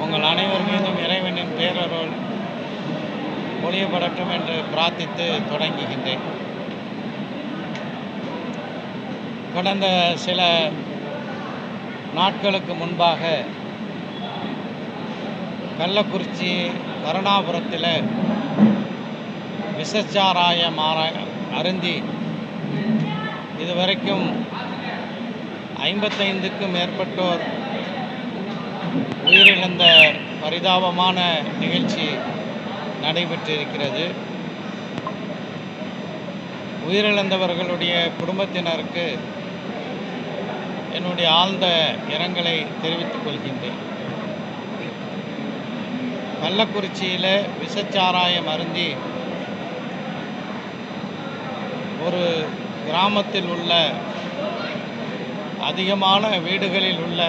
உங்கள் அனைவர் மீதும் இறைவனின் பேரருள் ஒளியப்படட்டும் என்று பிரார்த்தித்து தொடங்குகின்றேன். கடந்த சில நாட்களுக்கு முன்பாக கள்ளக்குறிச்சி கருணாபுரத்தில் விஷச்சாராயம் ஆரா அருந்தி இதுவரைக்கும் ஐம்பத்தைந்துக்கும் மேற்பட்டோர் உயிரிழந்த பரிதாபமான நிகழ்ச்சி நடைபெற்றிருக்கிறது. உயிரிழந்தவர்களுடைய குடும்பத்தினருக்கு என்னுடைய ஆழ்ந்த இரங்கலை தெரிவித்துக் கொள்கின்றேன். கள்ளக்குறிச்சியில் விஷச்சாராயம் அருந்தி ஒரு கிராமத்தில் உள்ள அதிகமான வீடுகளில் உள்ள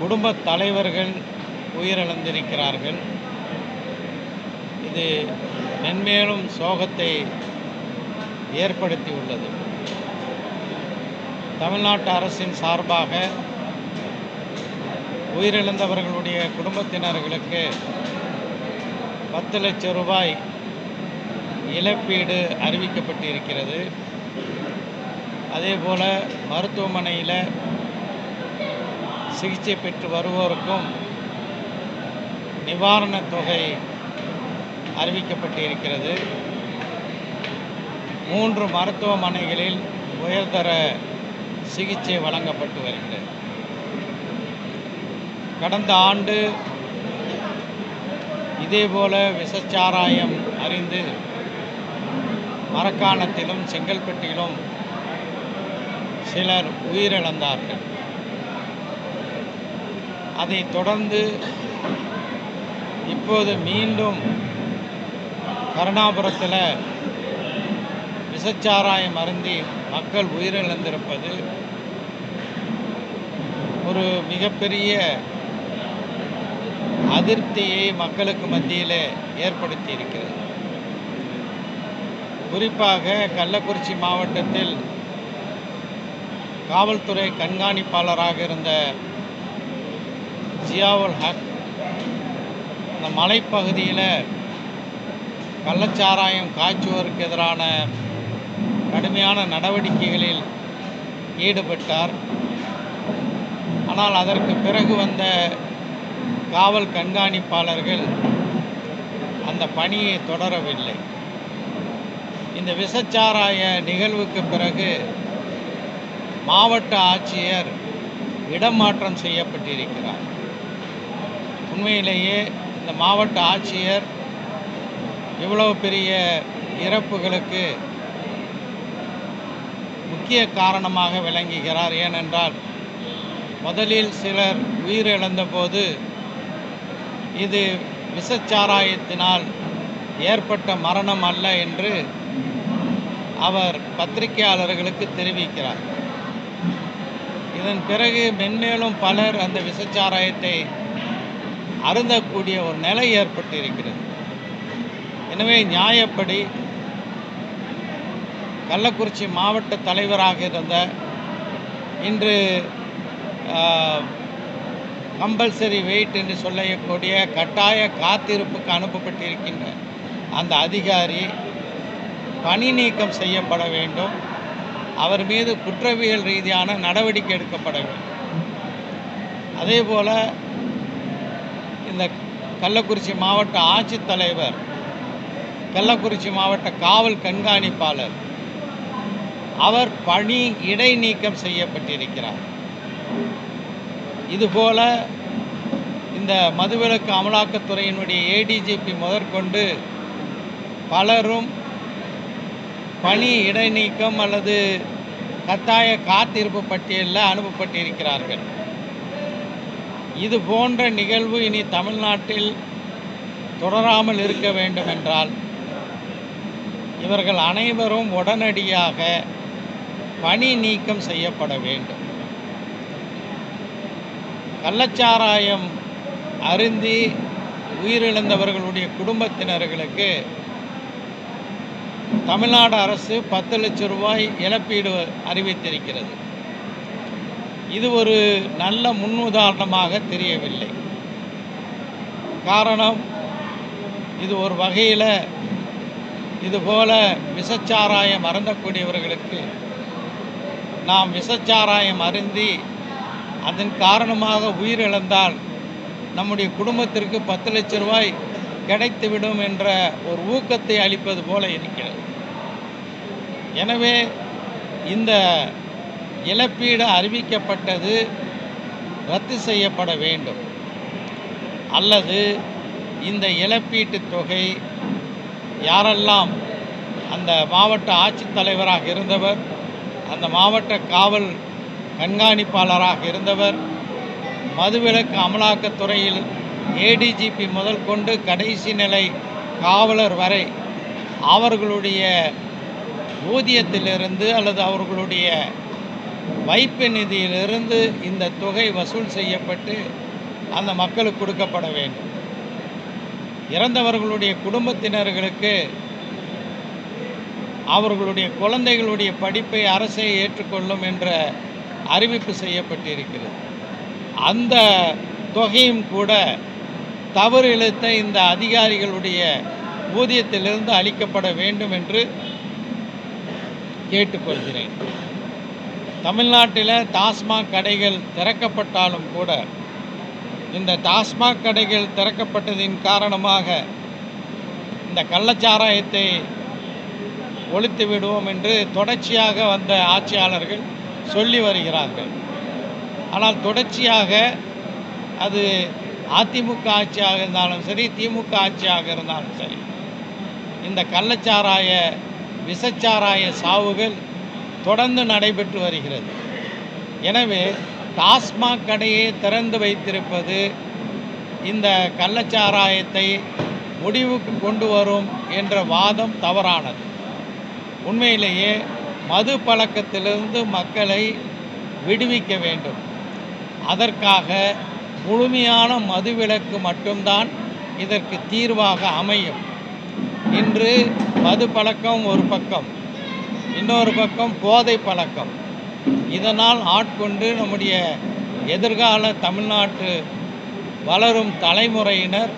குடும்ப தலைவர்கள் உயிரிழந்திருக்கிறார்கள். இது மென்மேலும் சோகத்தை ஏற்படுத்தியுள்ளது. தமிழ்நாட்டு அரசின் சார்பாக உயிரிழந்தவர்களுடைய குடும்பத்தினர்களுக்கு பத்து லட்சம் ரூபாய் இழப்பீடு அறிவிக்கப்பட்டிருக்கிறது. அதேபோல் மருத்துவமனையில் சிகிச்சை பெற்று வருவோருக்கும் நிவாரணத் தொகை அறிவிக்கப்பட்டிருக்கிறது. மூன்று மருத்துவமனைகளில் உயர்தர சிகிச்சை வழங்கப்பட்டு வருகிறது. கடந்த ஆண்டு இதேபோல விஷச்சாராயம் அறிந்து மரக்காணத்திலும் செங்கல்பட்டிலும் சிலர் உயிரிழந்தார்கள். அதைத் தொடர்ந்து இப்போது மீண்டும் கருணாபுரத்தில் விஷச்சாராயம் அருந்தி மக்கள் உயிரிழந்திருப்பது ஒரு மிகப்பெரிய அதிருப்தியை மக்களுக்கு மத்தியில் ஏற்படுத்தி இருக்கிறது குறிப்பாக கள்ளக்குறிச்சி மாவட்டத்தில் காவல்துறை கண்காணிப்பாளராக இருந்த ஜியாவுல் ஹக் இந்த மலைப்பகுதியில் கள்ளச்சாராயம் காய்ச்சுவோருக்கு எதிரான கடுமையான நடவடிக்கைகளில் ஈடுபட்டார். ஆனால் அதற்கு பிறகு வந்த காவல் கண்காணிப்பாளர்கள் அந்த பணியை தொடரவில்லை. இந்த விஷச்சாராய நிகழ்வுக்கு பிறகு மாவட்ட ஆட்சியர் இடமாற்றம் செய்யப்பட்டிருக்கிறார். உண்மையிலேயே இந்த மாவட்ட ஆட்சியர் இவ்வளவு பெரிய இறப்புகளுக்கு முக்கிய காரணமாக விளங்குகிறார். ஏனென்றால் முதலில் சிலர் உயிரிழந்தபோது இது விஷச்சாராயத்தினால் ஏற்பட்ட மரணம் அல்ல என்று அவர் பத்திரிகையாளர்களுக்கு தெரிவிக்கிறார். இதன் பிறகு மென்மேலும் பலர் அந்த விஷச்சாராயத்தை அருந்தக்கூடிய ஒரு நிலை ஏற்பட்டிருக்கிறது. எனவே நியாயப்படி கள்ளக்குறிச்சி மாவட்ட தலைவராக இருந்த இன்று கம்பல்சரி வெயிட் என்று சொல்லக்கூடிய கட்டாய காத்திருப்புக்கு அனுப்பப்பட்டிருக்கின்ற அந்த அதிகாரி பணி நீக்கம் செய்யப்பட வேண்டும். அவர் மீது குற்றவியல் ரீதியான நடவடிக்கை எடுக்கப்பட வேண்டும். அதே போல் இந்த கள்ளக்குறிச்சி மாவட்ட ஆட்சித்தலைவர் கள்ளக்குறிச்சி மாவட்ட காவல் கண்காணிப்பாளர் அவர் பணி இடைநீக்கம் செய்யப்பட்டிருக்கிறார். இதுபோல இந்த மதுவிலக்கு அமலாக்கத்துறையினுடைய ஏடிஜிபி முதற்கொண்டு பலரும் பணி இடைநீக்கம் அல்லது கட்டாய காத்திருப்பு பட்டியலில் அனுப்பப்பட்டிருக்கிறார்கள். இது போன்ற நிகழ்வு இனி தமிழ்நாட்டில் தொடராமல் இருக்க வேண்டும் என்றால் இவர்கள் அனைவரும் உடனடியாக பணி நீக்கம் செய்யப்பட வேண்டும். கள்ளச்சாராயம் அருந்தி உயிரிழந்தவர்களுடைய குடும்பத்தினர்களுக்கு தமிழ்நாடு அரசு பத்து லட்சம் ரூபாய் இழப்பீடு அறிவித்திருக்கிறது. இது ஒரு நல்ல முன்னுதாரணமாக தெரியவில்லை. காரணம் இது ஒரு வகையில் இதுபோல விஷச்சாராயம் அருந்தக்கூடியவர்களுக்கு நாம் விஷச்சாராயம் அருந்தி அதன் காரணமாக உயிரிழந்தால் நம்முடைய குடும்பத்திற்கு பத்து லட்சம் ரூபாய் கிடைத்துவிடும் என்ற ஒரு ஊக்கத்தை அளிப்பது போல இருக்கிறது. எனவே இந்த இழப்பீடு அறிவிக்கப்பட்டது ரத்து செய்யப்பட வேண்டும். அல்லது இந்த இழப்பீட்டுத் தொகை யாரெல்லாம் அந்த மாவட்ட ஆட்சித்தலைவராக இருந்தவர் அந்த மாவட்ட காவல் கண்காணிப்பாளராக இருந்தவர் மதுவிலக்கு அமலாக்கத்துறையில் ஏடிஜிபி முதல் கொண்டு கடைசி நிலை காவலர் வரை அவர்களுடைய ஊதியத்திலிருந்து அல்லது அவர்களுடைய வைப்பு நிதியிலிருந்து இந்த தொகை வசூல் செய்யப்பட்டு அந்த மக்களுக்கு கொடுக்கப்பட வேண்டும். இறந்தவர்களுடைய குடும்பத்தினர்களுக்கு அவர்களுடைய குழந்தைகளுடைய படிப்பை அரசே ஏற்றுக்கொள்ளும் என்ற அறிவிப்பு செய்யப்பட்டிருக்கிறது. அந்த தொகையும் கூட தவறு இழுத்த இந்த அதிகாரிகளுடைய ஊதியத்திலிருந்து அளிக்கப்பட வேண்டும் என்று கேட்டுக்கொள்கிறேன். தமிழ்நாட்டில் டாஸ்மாக் கடைகள் திறக்கப்பட்டாலும் கூட இந்த டாஸ்மாக் கடைகள் திறக்கப்பட்டதின் காரணமாக இந்த கள்ளச்சாராயத்தை ஒழித்து விடுவோம் என்று தொடர்ச்சியாக வந்த ஆட்சியாளர்கள் சொல்லி வருகிறார்கள். ஆனால் தொடர்ச்சியாக அது அதிமுக ஆட்சியாக இருந்தாலும் சரி திமுக ஆட்சியாக இருந்தாலும் சரி இந்த கள்ளச்சாராய விஷச்சாராய சாவுகள் தொடர்ந்து நடைபெற்று வருகிறது. எனவே டாஸ்மாக் கடையை திறந்து வைத்திருப்பது இந்த கள்ளச்சாராயத்தை முடிவுக்கு கொண்டு வரும் என்ற வாதம் தவறானது. உண்மையிலேயே மது பழக்கத்திலிருந்து மக்களை விடுவிக்க வேண்டும். அதற்காக முழுமையான மதுவிலக்கு மட்டும்தான் இதற்கு தீர்வாக அமையும். இன்று மது பழக்கம் ஒரு பக்கம் இன்னொரு பக்கம் போதை பழக்கம். இதனால் ஆட்கொண்டு நம்முடைய எதிர்கால தமிழ்நாட்டு வளரும் தலைமுறையினர்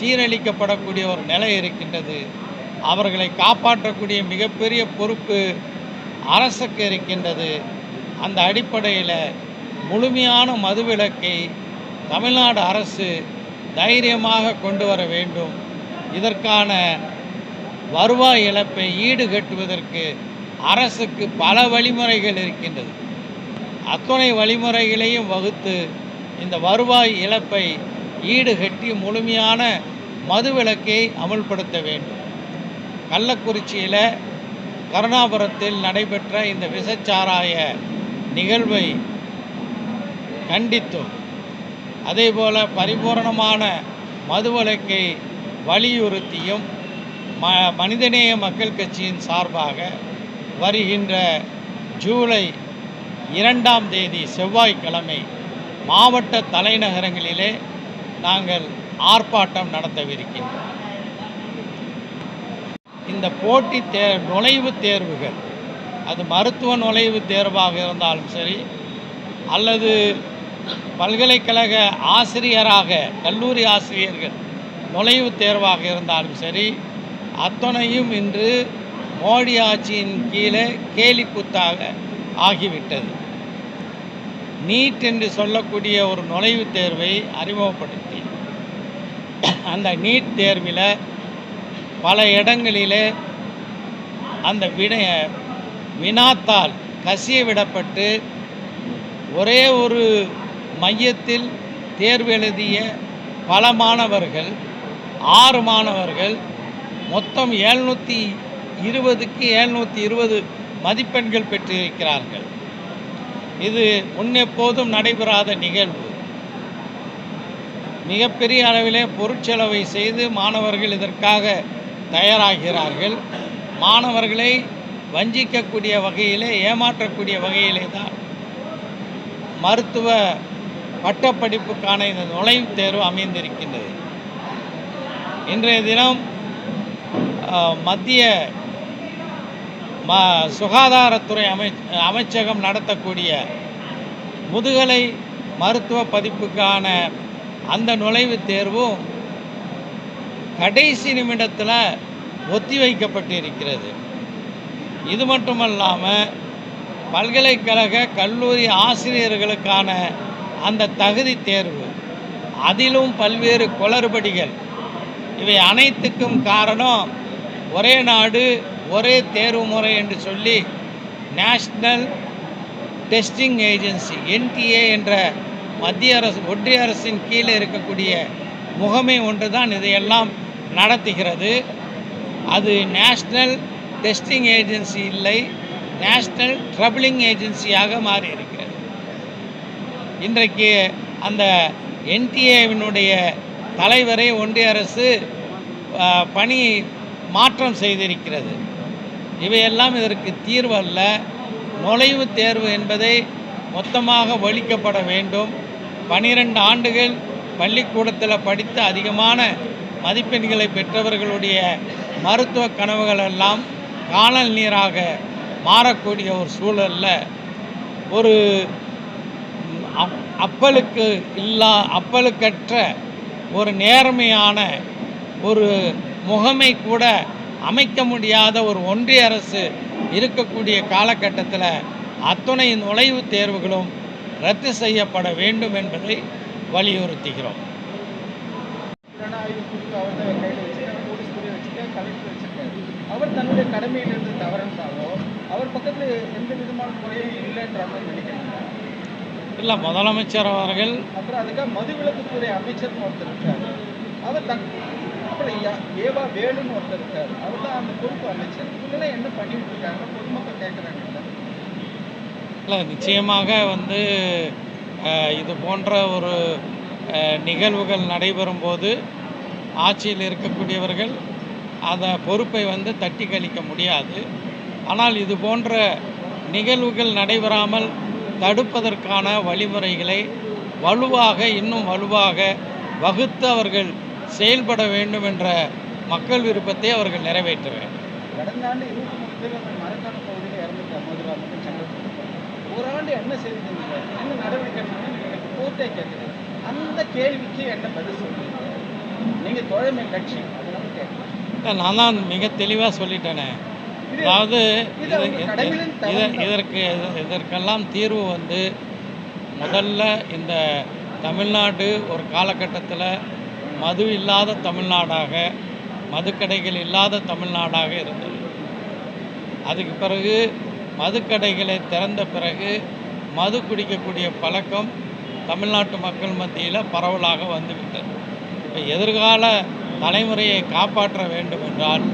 சீரழிக்கப்படக்கூடிய ஒரு நிலை இருக்கின்றது. அவர்களை காப்பாற்றக்கூடிய மிகப்பெரிய பொறுப்பு அரசுக்கு இருக்கின்றது. அந்த அடிப்படையில் முழுமையான மதுவிலக்கை தமிழ்நாடு அரசு தைரியமாக கொண்டு வர வேண்டும். இதற்கான வருவாய் இழப்பை ஈடுகட்டுவதற்கு அரசுக்கு பல வழிமுறைகள் இருக்கின்றது. அத்துணை வழிமுறைகளையும் வகுத்து இந்த வருவாய் இழப்பை ஈடுகட்டி முழுமையான மதுவிலக்கை அமுல்படுத்த வேண்டும். கள்ளக்குறிச்சியில் கருணாபுரத்தில் நடைபெற்ற இந்த விஷச்சாராய நிகழ்வை கண்டித்தும். அதே போல் பரிபூரணமான மதுவிலக்கை வலியுறுத்தியும் ம மனிதநேய மக்கள் கட்சியின் சார்பாக வருகின்ற ஜூலை இரண்டாம் தேதி செவ்வாய்க்கிழமை மாவட்ட தலைநகரங்களிலே நாங்கள் ஆர்ப்பாட்டம் நடத்தவிருக்கின்றோம். இந்த போட்டி தே நுழைவுத் தேர்வுகள் அது மருத்துவ நுழைவுத் தேர்வாக இருந்தாலும் சரி அல்லது பல்கலைக்கழக ஆசிரியராக கல்லூரி ஆசிரியர்கள் நுழைவுத் தேர்வாக இருந்தாலும் சரி அத்தனையும் இன்று மோடி ஆட்சியின் கீழே கேலி ஆகிவிட்டது. நீட் என்று சொல்லக்கூடிய ஒரு நுழைவுத் தேர்வை அறிமுகப்படுத்தி அந்த நீட் தேர்வில் பல இடங்களிலே அந்த வினை வினாத்தால் கசிய விடப்பட்டு ஒரே ஒரு மையத்தில் தேர்வு எழுதிய பல மாணவர்கள் ஆறு மாணவர்கள் மொத்தம் எழுநூற்றி இருபதுக்கு எழுநூற்றி இருபது மதிப்பெண்கள் பெற்றிருக்கிறார்கள். இது முன்னெப்போதும் நடைபெறாத நிகழ்வு. மிகப்பெரிய அளவிலே பொருட்செலவை செய்து மாணவர்கள் இதற்காக தயாராகிறார்கள். மாணவர்களை வஞ்சிக்கக்கூடிய வகையிலே ஏமாற்றக்கூடிய வகையிலே தான் மருத்துவ பட்டப்படிப்புக்கான இந்த நுழைவுத் தேர்வு அமைந்திருக்கின்றது. இன்றைய தினம் மத்திய ம சுகாதாரத்துறை அமை அமைச்சகம் நடத்தக்கூடிய முதுகலை மருத்துவ பதிப்புக்கான அந்த நுழைவுத் தேர்வும் கடைசி நிமிடத்தில் ஒத்தி வைக்கப்பட்டிருக்கிறது. இது மட்டுமல்லாமல் பல்கலைக்கழக கல்லூரி ஆசிரியர்களுக்கான அந்த தகுதி தேர்வு. அதிலும் பல்வேறு குளறுபடிகள். இவை அனைத்துக்கும் காரணம் ஒரே நாடு ஒரே தேர்வு முறை என்று சொல்லி நேஷ்னல் டெஸ்டிங் ஏஜென்சி என்டிஏ என்ற மத்திய அரசு ஒன்றிய அரசின் கீழே இருக்கக்கூடிய முகமை ஒன்று தான் இதையெல்லாம் நடத்துகிறது. அது நேஷ்னல் டெஸ்டிங் ஏஜென்சி இல்லை நேஷ்னல் ட்ரபிளிங் ஏஜென்சியாக மாறி இருக்கிறது இன்றைக்கு அந்த என்டிஏவினுடைய தலைவரை ஒன்றிய அரசு பணி மாற்றம் செய்திருக்கிறது. இவையெல்லாம் இதற்கு தீர்வல்ல. நுழைவு தேர்வு என்பதை மொத்தமாக ஒழிக்கப்பட வேண்டும். பனிரெண்டு ஆண்டுகள் பள்ளிக்கூடத்தில் படித்த அதிகமான மதிப்பெண்களை பெற்றவர்களுடைய மருத்துவ கனவுகள் எல்லாம் காணல் நீராக மாறக்கூடிய ஒரு சூழலில் ஒரு அப்- அப்பலுக்கு இல்லா அப்பலுக்கற்ற ஒரு நேர்மையான ஒரு முகமை கூட அமைக்க முடியாத ஒரு ஒன்றிய அரசு இருக்கக்கூடிய காலகட்டத்தில் அத்துணை நுழைவுத் தேர்வுகளும் ரத்து செய்யப்பட வேண்டும் என்பதை வலியுறுத்துகிறோம். அவர் தன்னுடைய கடமையிலிருந்து தவறுந்தாலோ அவர் பக்கத்தில் எந்த விதமான முறையும் இல்லைன்ற மாதிரி நினைக்கிறேன். இல்லை முதலமைச்சர் அவர்கள் அப்புறம் அதுக்காக மதுவிலக்குத்துறை அமைச்சர்னு ஒருத்தர் இருக்காரு. அவர் தன் அப்புறம் யா- ஏவா வேலுன்னு ஒருத்தர் இருக்காரு. அவர் தான் அந்த பொறுப்பு அமைச்சர். இவங்கெல்லாம் என்ன பண்ணிட்டு இருக்காங்க பொதுமக்கள் கேட்குறாங்கல்ல இல்லை நிச்சயமாக வந்து இது போன்ற ஒரு நிகழ்வுகள் நடைபெறும் போது ஆட்சியில் இருக்கக்கூடியவர்கள் அதை பொறுப்பை வந்து தட்டி கழிக்க முடியாது. ஆனால் இது போன்ற நிகழ்வுகள் நடைபெறாமல் தடுப்பதற்கான வழிமுறைகளை வலுவாக இன்னும் வலுவாக வகுத்து அவர்கள் செயல்பட வேண்டும் என்ற மக்கள் விருப்பத்தை அவர்கள் நிறைவேற்ற வேண்டும். அந்த கேள்விக்கு என்ன பதில் சொல்றீங்க நீங்க தோழமை கட்சி நான் தான் மிக தெளிவாக சொல்லிட்டேனே. அதாவது. இதற்கு இதற்கெல்லாம் தீர்வு வந்து முதல்ல இந்த தமிழ்நாடு ஒரு காலகட்டத்தில் மது இல்லாத தமிழ்நாடாக மதுக்கடைகள் இல்லாத தமிழ்நாடாக இருந்தது அதுக்கு பிறகு மதுக்கடைகளை திறந்த பிறகு மது குடிக்கக்கூடிய பழக்கம் தமிழ்நாட்டு மக்கள் மத்தியில் பரவலாக வந்துவிட்டது இப்போ எதிர்கால தலைமுறையை காப்பாற்ற வேண்டும் என்றால்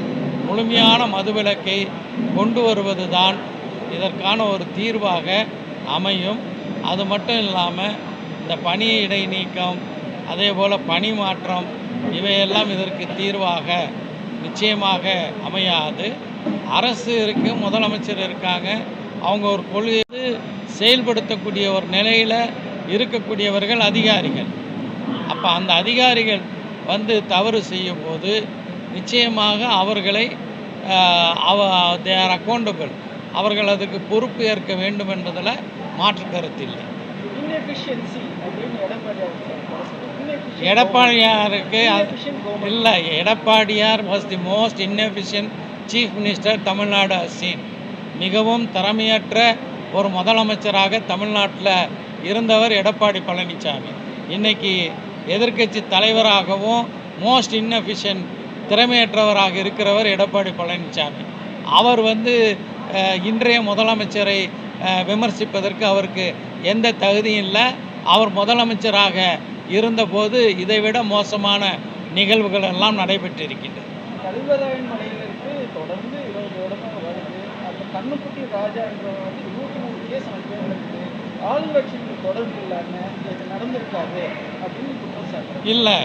முழுமையான மதுவிலக்கை கொண்டு வருவது தான் இதற்கான ஒரு தீர்வாக அமையும். அது மட்டும் இல்லாமல் இந்த பணி இடைநீக்கம் அதே போல் பணி மாற்றம் இவையெல்லாம் இதற்கு தீர்வாக நிச்சயமாக அமையாது. அரசு இருக்கு முதலமைச்சர் இருக்காங்க. அவங்க ஒரு கொள்கையை செயல்படுத்தக்கூடிய ஒரு நிலையில் இருக்கக்கூடியவர்கள் அதிகாரிகள். அப்போ அந்த அதிகாரிகள் வந்து தவறு செய்யும் போது நிச்சயமாக அவர்களை அவ தேர் அக்கௌண்டபிள் அவர்கள் அதுக்கு பொறுப்பு ஏற்க வேண்டும் என்பதில் மாற்று சொல்றாரு. Inefficient எடப்பாடியாருக்கு. இல்லை Edappadiyar was the most inefficient chief minister Tamil Nadu seen மிகவும் திறமையற்ற ஒரு முதலமைச்சராக தமிழ்நாட்டில் இருந்தவர் எடப்பாடி பழனிசாமி இன்னைக்கு எதிர்க்கட்சி தலைவராகவும் மோஸ்ட் inefficient திறமையற்றவராக இருக்கிறவர் எடப்பாடி பழனிசாமி. அவர் வந்து இன்றைய முதலமைச்சரை விமர்சிப்பதற்கு அவருக்கு எந்த தகுதியும் இல்லை. அவர் முதலமைச்சராக இருந்தபோது இதைவிட மோசமான நிகழ்வுகள் எல்லாம் நடைபெற்றிருக்கின்றன. கல்வராயன் மலையிலிருந்து தொடர்ந்து இருபது வருடமாக வருது. அப்போ கண்ணுக்குட்டி ராஜா என்றவங்க வந்து இருபத்தி மூணு கேஸ் அவன் பேர் இருக்குது ஆளுங்கட்சிக்கு தொடர்பு இல்லாமல் இது நடந்திருக்காது அப்படின்னு குற்றம் சாட்டுறாங்க. இல்லை.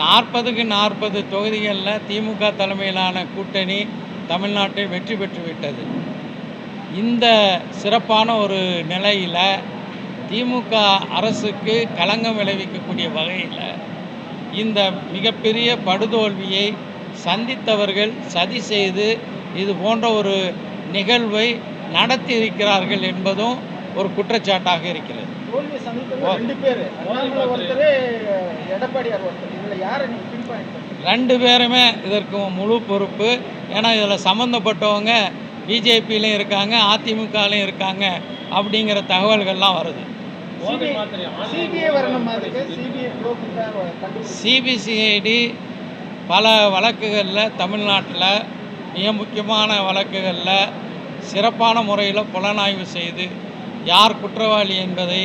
நாற்பதுக்கு நாற்பது தொகுதிகளில் திமுக தலைமையிலான கூட்டணி தமிழ்நாட்டில் வெற்றி பெற்றுவிட்டது இந்த சிறப்பான ஒரு நிலையில் திமுக அரசுக்கு களங்கம் விளைவிக்கக்கூடிய வகையில் இந்த மிகப்பெரிய படுதோல்வியை சந்தித்தவர்கள் சதி செய்து இது போன்ற ஒரு நிகழ்வை நடத்தி இருக்கிறார்கள் என்பதும் ஒரு குற்றச்சாட்டாக இருக்கிறது. தோல்வி ரெண்டு பேருமே இதற்கு முழு பொறுப்பு. ஏன்னா இதில் சம்மந்தப்பட்டவங்க பிஜேபியிலையும் இருக்காங்க அதிமுகலையும் இருக்காங்க அப்படிங்கிற தகவல்கள்லாம் வருது. சிபிசிஐடி பல வழக்குகளில் தமிழ்நாட்டில் மிக முக்கியமான வழக்குகளில் சிறப்பான முறையில் புலனாய்வு செய்து யார் குற்றவாளி என்பதை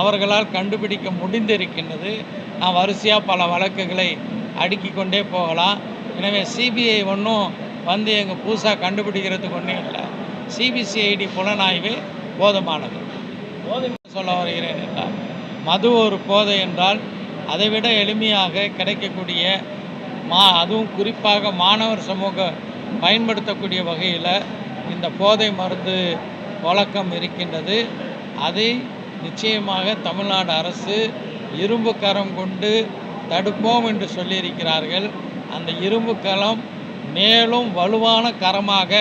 அவர்களால் கண்டுபிடிக்க முடிந்திருக்கின்றது. நான் வரிசையாக பல வழக்குகளை அடுக்கி கொண்டே போகலாம். எனவே சிபிஐ ஒன்றும் வந்து எங்கள் புதுசாக கண்டுபிடிக்கிறதுக்கு ஒன்றும் இல்லை. சிபிசிஐடி புலனாய்வு போதுமானது. சொல்ல வருகிறேன் என்றால் மது ஒரு போதை என்றால் அதைவிட எளிமையாக கிடைக்கக்கூடிய மா அதுவும் குறிப்பாக மாணவர் சமூகம் பயன்படுத்தக்கூடிய வகையில் இந்த போதை மருந்து வழக்கம் இருக்கின்றது. அதை நிச்சயமாக தமிழ்நாடு அரசு இரும்பு கரம் கொண்டு தடுப்போம் என்று சொல்லியிருக்கிறார்கள். அந்த இரும்பு கரம் மேலும் வலுவான கரமாக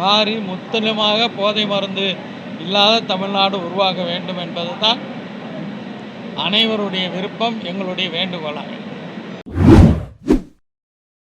மாறி முற்றிலுமாக போதை மருந்து இல்லாத தமிழ்நாடு உருவாக வேண்டும் என்பது தான் அனைவருடைய விருப்பம் எங்களுடைய வேண்டுகோளாக.